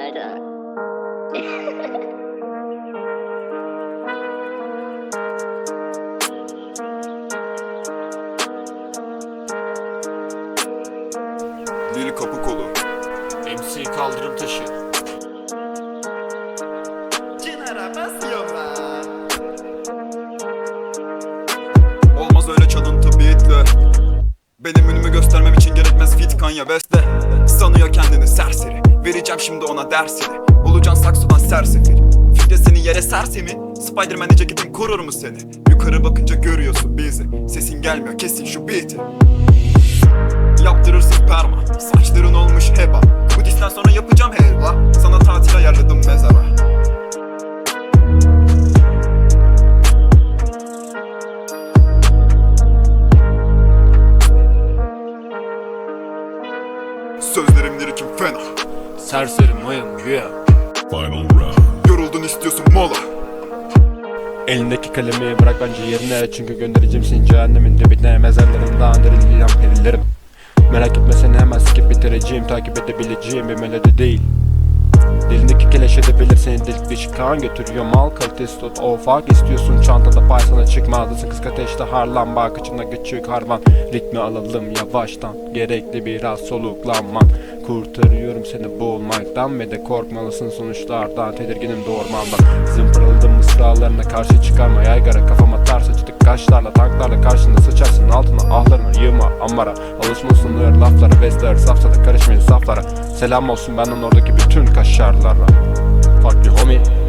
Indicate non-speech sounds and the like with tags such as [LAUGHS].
Lili [LAUGHS] kapı kolu. MC kaldırım taşı. Kenara basıyorum lan. Olmaz öyle çalıntı beatle. Benim önümü göstermem için gerekmez fit Kanye West'e Sanıyor kendini serseri Vereceğim şimdi ona dersini Olacaksın saksudan sersefil. Fikre seni yere sersemi Spiderman'le ceketin korur mu seni? Yukarı bakınca görüyorsun bizi. Sesin gelmiyor kesin şu beat'i. Yaptırırsın perma. Saçların olmuş heba. Bu disten sonra yapacağım helva Sana tatil ayarladım mezara. Sözlerim lirikim fena Serserim mayın güya. Final round. Yoruldun istiyorsun mola. Elindeki kalemi bırak bence yerine. Çünkü göndereceğim seni cehennemin dibine. Mezarlarından dirileceğim perilerim. Merak etme seni hemen skip bitireceğim. Takip edebileceğim bir melodi değil. Dilindeki keleş edebilir seni delik dışı kan götürüyor mal kalitesi tut o fark istiyorsun. Çantada pay sana çıkmadısın kız ateşte harlan. Bak içinde küçük harman Ritmi alalım yavaştan. Gerekli biraz soluklanman Kurtarıyorum seni boğulmaktan. Ve de korkmalısın sonuçlardan Tedirginim doğurmandan Zımpırıldım mısralarına karşı çıkarma. Yaygara kafama tar saçtık kaşlarla Tanklarla karşında sıçarsın. Altına ahlarına Yığma amara. Alışmalısın öyle laflara Besler safsada karışmayın saflara. Selam olsun benden oradaki bütün kaşarlara. Fuck you homie